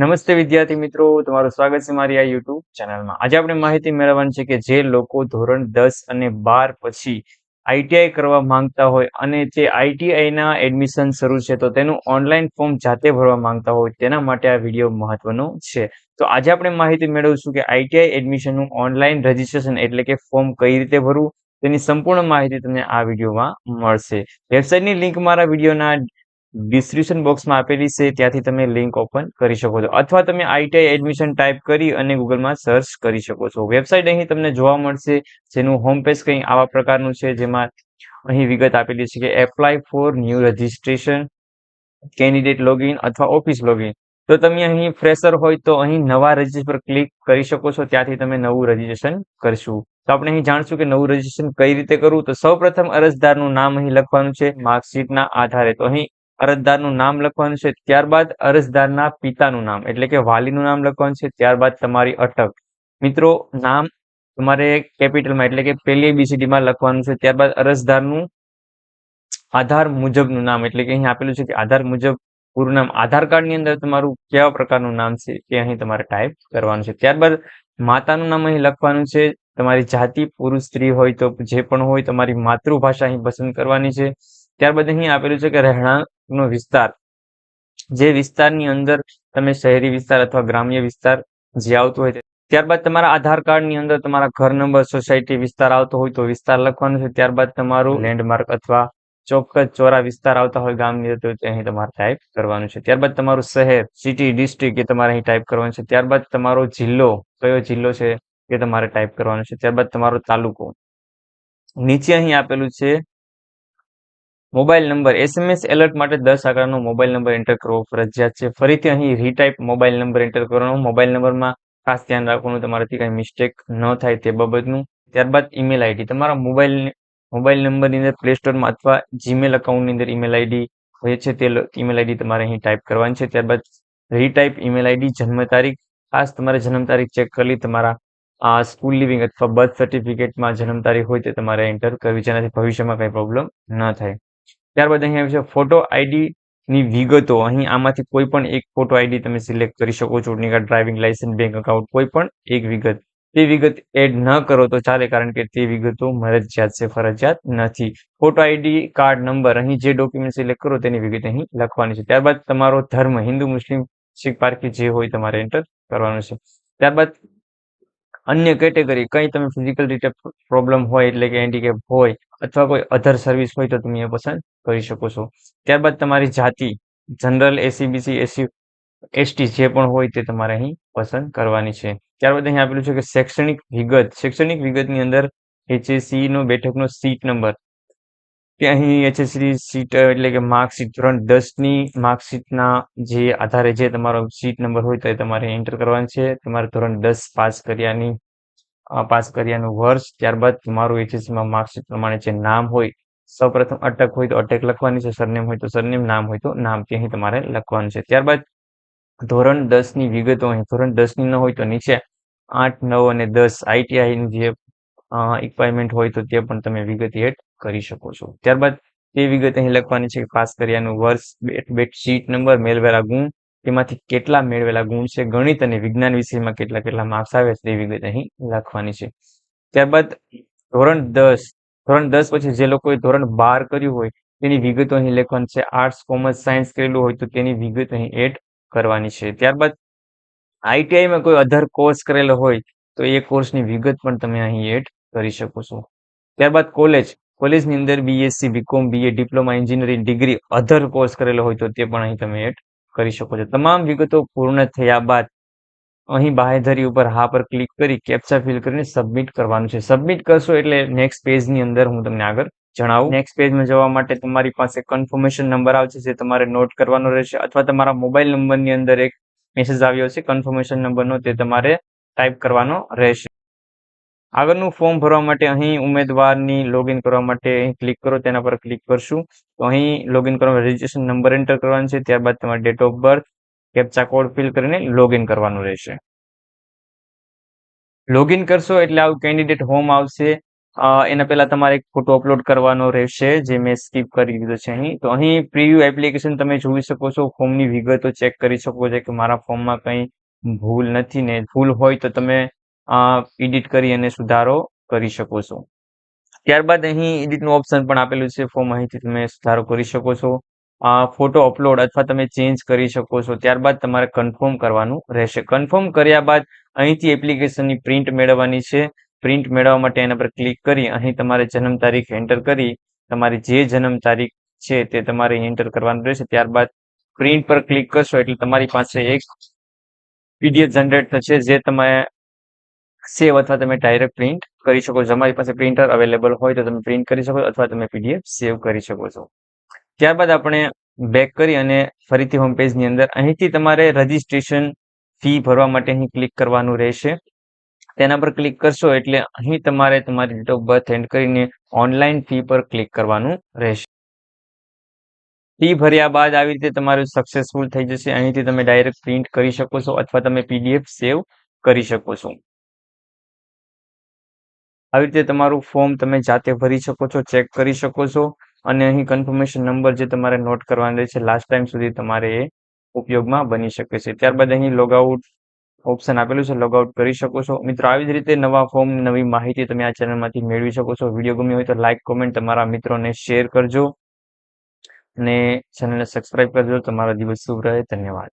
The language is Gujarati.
નમસ્તે વિદ્યાર્થી મિત્રો, તમારું સ્વાગત છે મારી આ યુટ્યુબ ચેનલમાં. આજે આપણે માહિતી મેળવવાની છે કે જે લોકો ધોરણ દસ અને બાર પછી આઈટીઆઈ કરવા માંગતા હોય અને જે આઈટીઆઈના એડમિશન શરૂ છે, તો તેનું ઓનલાઈન ફોર્મ જાતે ભરવા માંગતા હોય, તેના માટે આ વીડિયો મહત્વનો છે. તો આજે આપણે માહિતી મેળવીશું કે આઈટીઆઈ એડમિશનનું ઓનલાઈન રજીસ્ટ્રેશન એટલે કે ફોર્મ કઈ રીતે ભરવું, તેની સંપૂર્ણ માહિતી તમને આ વિડીયોમાં મળશે. વેબસાઇટની લિંક મારા વિડીયોના ડિસ્ક્રિપ્શન બોક્સમાં આપેલી છે, ત્યાંથી તમે લિંક ઓપન કરી શકો છો. અથવા તમે આઈટીઆઈ એડમિશન ટાઈપ કરી અને ગૂગલમાં સર્ચ કરી શકો છો. વેબસાઇટ અહીં તમને જોવા મળશે, જેનું હોમ પેજ કંઈ આવા પ્રકારનું છે, જેમાં અહીં વિગત આપેલી છે કે apply for new registration, candidate login અથવા ઓફિસ લોગિન. તો તમે અહીં ફ્રેશર હોય તો અહીં નવા રજિસ્ટર પર ક્લિક કરી શકો છો, ત્યાંથી તમે નવું રજીસ્ટ્રેશન કરશું. તો આપણે અહીં જાણશું કે નવું રજીસ્ટ્રેશન કઈ રીતે કરવું. તો સૌ પ્રથમ અરજદારનું નામ અહીં લખવાનું છે, માર્કશીટના આધારે. તો અહીં અરજદારનું નામ લખવાનું છે, ત્યારબાદ અરજદારના પિતાનું નામ, એટલે કે વાલીનું નામ લખવાનું છે, ત્યારબાદ તમારી અટક. મિત્રો, નામ તમારે કેપિટલમાં, એટલે કે પહેલી બીસીડીમાં લખવાનું છે, ત્યારબાદ અરજદારનું આધાર મુજબનું નામ, એટલે કે અહીં આપેલું છે કે આધાર મુજબ પૂરું નામ. આધાર કાર્ડની અંદર તમારું કેવા પ્રકારનું નામ છે તે અહીં તમારે ટાઈપ કરવાનું છે. ત્યારબાદ માતાનું નામ અહીં લખવાનું છે, તમારી જાતિ, પુરુષ, સ્ત્રી હોય તો જે પણ હોય તમારી માતૃભાષા અહીં પસંદ કરવાની છે. ત્યારબાદ અહીં આપેલું છે કે રહેણાંકનો વિસ્તાર. જે વિસ્તારની અંદર તમે શહેરી વિસ્તાર અથવા ગ્રામ્ય વિસ્તાર જે આવતો હોય ત્યારબાદ તમારા આધાર કાર્ડની અંદર તમારા ઘર નંબર, સોસાયટી વિસ્તાર આવતો હોય તો વિસ્તાર લખવાનો છે. ત્યારબાદ તમારું લેન્ડમાર્ક અથવા ચોક્કસ ચોરા વિસ્તાર આવતા હોય ગામની તો અહીં તમારે ટાઈપ કરવાનું છે. ત્યારબાદ તમારું શહેર સિટી ડિસ્ટ્રિક્ટ એ તમારે અહીં ટાઈપ કરવાનું છે. ત્યારબાદ તમારો જિલ્લો, કયો જિલ્લો છે એ તમારે ટાઈપ કરવાનો છે. ત્યારબાદ તમારો તાલુકો. નીચે અહીં આપેલું છે મોબાઈલ નંબર એસએમએસ એલર્ટ માટે દસ આંકડાનો મોબાઈલ નંબર એન્ટર કરવો ફરજિયાત છે. ફરીથી અહીં રીટાઈપ મોબાઈલ નંબર એન્ટર કરવાનો. મોબાઈલ નંબરમાં ખાસ ધ્યાન રાખવાનું, તમારાથી કંઈ મિસ્ટેક ન થાય તે બાબતનું. ત્યારબાદ ઈમેલ આઈડી તમારા મોબાઈલ મોબાઈલ નંબરની અંદર પ્લે સ્ટોરમાં અથવા જીમેલ અકાઉન્ટની અંદર ઈમેલ આઈડી હોય છે, તે ઈમેલ આઈડી તમારે અહીં ટાઈપ કરવાની છે. ત્યારબાદ રીટાઈપ ઈમેલ આઈડી જન્મ તારીખ, ખાસ તમારે જન્મ તારીખ ચેક કરી તમારા, આ સ્કૂલ લિવિંગ અથવા બર્થ સર્ટિફિકેટમાં જન્મ તારીખ હોય તે તમારે એન્ટર કરવી, જેનાથી ભવિષ્યમાં કંઈ પ્રોબ્લેમ ન થાય. ત્યારબાદ અહીં આવે છે ફોટો આઈડી ની વિગતો. અહીં આમાંથી કોઈ પણ એક ફોટો આઈડી તમે સિલેક્ટ કરી શકો ચૂંટણી card driving licence bank account કોઈ પણ એક વિગત. તે વિગત એડ ન કરો તો ચાલે કારણ કે તે વિગતો મરજિયાત છે, ફરજિયાત નથી. ફોટો આઈડી કાર્ડ નંબર અહીં જે ડોક્યુમેન્ટ સિલેક્ટ કરો તેની વિગત અહીં લખવાની છે. ત્યારબાદ તમારો ધર્મ, હિન્દુ, મુસ્લિમ, શીખ, પારખી જે હોય તમારે એન્ટર કરવાનું છે. ત્યારબાદ અન્ય કેટેગરી, કંઈ તમે ફિઝિકલ રીતે પ્રોબ્લેમ હોય એટલે કે હેન્ડીકેપ હોય અથવા કોઈ અધર સર્વિસ હોય તો તમે એ પસંદ કરી શકો છો. ત્યારબાદ તમારી જાતિ જનરલ એસીબીસી એસી એસટી જે પણ હોય તે તમારે અહીં પસંદ કરવાની છે. ત્યારબાદ અહીં આપેલું છે કે શૈક્ષણિક વિગત, શૈક્ષણિક વિગતની અંદર એચએસસી નો બેઠકનો સીટ નંબર કે અહીં એચએસસી સીટ, એટલે કે માર્કશીટ ધોરણ દસની માર્કશીટના જે આધારે જે તમારો સીટ નંબર હોય તો એ તમારે એન્ટર કરવાનું છે. તમારે ધોરણ દસ પાસ કર્યાની પાસ કર્યાનું વર્ષ, ત્યારબાદ તમારું એચએસસીમાં માર્કશીટ પ્રમાણે જે નામ હોય, સૌપ્રથમ અટક હોય તો અટક લખવાની છે, સરનેમ હોય તો સરનેમ, નામ હોય તો નામ, તે અહીં તમારે લખવાનું છે. ત્યારબાદ ધોરણ દસની વિગતો અહીં, ધોરણ દસની હોય તો નીચે આઠ, નવ અને દસ આઈટીઆઈની જે રિક્વાયરમેન્ટ હોય તો તે પણ તમે વિગત એડ કરી શકો છો. ત્યારબાદ તે વિગત અહીં લખવાની છે કે પાસ કર્યાનું વર્ષ બેટ શીટ નંબર, મેળવેલા ગુણ, તેમાંથી કેટલા મેળવેલા ગુણ છે, ગણિત અને વિજ્ઞાન વિષયમાં કેટલા કેટલા માર્ક્સ આવે છે, તે વિગત અહીં લખવાની છે. ત્યારબાદ ધોરણ દસ ધોરણ દસ પછી જે લોકોએ ધોરણ બાર કર્યું હોય, તેની વિગતો અહીં લખવાની છે. આર્ટ્સ કોમર્સ સાયન્સ કરેલું હોય તો તેની વિગત અહીં એડ કરવાની છે. ત્યારબાદ આઈટીઆઈમાં કોઈ અધર કોર્સ કરેલો હોય તો એ કોર્સની વિગત પણ તમે અહીં એડ કરી શકો છો. ત્યારબાદ કોલેજ કોલેજની અંદર BSc BCom BA diploma engineering degree other course કરેલો હોય તો તે પણ અહીં તમે એડ કરી શકો છો. તમામ વિગતો પૂર્ણ થયા બાદ અહીં બાહેધરી ઉપર હા પર ક્લિક કરી કેપ્ચા ફિલ કરીને સબમિટ કરવાનું છે. સબમિટ કરશો એટલે નેક્સ્ટ પેજની અંદર હું તમને આગળ જણાવું. નેક્સ્ટ પેજમાં જવા માટે તમારી પાસે કન્ફર્મેશન નંબર આવશે જે તમારે નોટ કરવાનો રહેશે અથવા તમારા મોબાઈલ નંબરની અંદર એક મેસેજ આવ્યો છે કન્ફર્મેશન નંબરનો તે તમારે ટાઈપ કરવાનો રહેશે. આગળનું ફોર્મ ભરવા માટે અહીં ઉમેદવારની લોગિન કરવા માટે અહીં ક્લિક કરો, તેના પર ક્લિક કરશું. તો અહીં લોગિન કરવા રજીસ્ટ્રેશન નંબર એન્ટર કરવાનો છે, ત્યારબાદ તમારે date of birth captcha code fill કરીને લોગિન કરવાનું રહેશે. લોગિન કરશો એટલે આવું કેન્ડિડેટ હોમ આવશે. એના પહેલા તમારે એક ફોટો અપલોડ કરવાનો રહેશે, જે મેં સ્કીપ કરી દીધો છે અહીં. તો અહીં પ્રિવ્યુ એપ્લિકેશન તમે જોઈ શકો છો ફોર્મની વિગતો ચેક કરી શકો છો કે મારા ફોર્મમાં કંઈ ભૂલ નથી ને ભૂલ હોય તો તમે એડિટ કરી અને સુધારો કરી શકો છો. ત્યારબાદ અહીં એડિટનું ઓપ્શન પણ આપેલું છે. ફોર્મ અહીંથી તમે સુધારો કરી શકો છો. ફોટો અપલોડ અથવા તમે ચેન્જ કરી શકો છો. ત્યારબાદ તમારે કન્ફર્મ કરવાનું રહેશે. કન્ફર્મ કર્યા બાદ અહીંથી એપ્લિકેશનની પ્રિન્ટ મેળવવાની છે. પ્રિન્ટ મેળવવા માટે એના પર ક્લિક કરી અહીં તમારે જન્મ તારીખ એન્ટર કરી તમારી જે જન્મ તારીખ છે તે તમારે એન્ટર કરવાનું રહેશે. ત્યારબાદ પ્રિન્ટ પર ક્લિક કરશો એટલે તમારી પાસે એક પીડીએફ જનરેટ થશે જે તમે સેવ અથવા તમે ડાયરેક્ટ પ્રિન્ટ કરી શકો છો. તમારી પાસે પ્રિન્ટર અવેલેબલ હોય તો તમે પ્રિન્ટ કરી શકો અથવા તમે પીડીએફ સેવ કરી શકો છો. ત્યારબાદ આપણે બેક કરી અને ફરીથી હોમ પેજની અંદર અહીંથી તમારે રજીસ્ટ્રેશન ફી ભરવા માટે અહીં ક્લિક કરવાનું રહેશે. તેના પર ક્લિક કરશો એટલે અહીં તમારે તમારી ડેટ ઓફ બર્થ એન્ડ કરીને ઓનલાઈન ફી પર ક્લિક કરવાનું રહેશે. ફી ભર્યા બાદ આવી રીતે તમારું સક્સેસફુલ થઈ જશે. અહીંથી તમે ડાયરેક્ટ પ્રિન્ટ કરી શકો છો અથવા તમે પીડીએફ સેવ કરી શકો છો. આવી રીતે તમારું ફોર્મ તમે જાતે ભરી શકો છો ચેક કરી શકો છો. અને અહીં કન્ફર્મેશન નંબર જે તમારે નોટ કરવાનો રહેશે લાસ્ટ ટાઈમ સુધી તમારે એ ઉપયોગમાં બની શકે છે. ત્યારબાદ અહીં લોગઆઉટ ઓપ્શન આપેલું છે લોગઆઉટ કરી શકો છો. મિત્રો, આવી જ રીતે નવા ફોર્મ નવી માહિતી તમે આ ચેનલમાંથી મેળવી શકો છો. વીડિયો ગમ્યો હોય તો લાઇક કોમેન્ટ તમારા મિત્રોને શેર કરજો. અને ચેનલને સબસ્ક્રાઈબ કરજો. તમારો દિવસ શુભ રહે. ધન્યવાદ.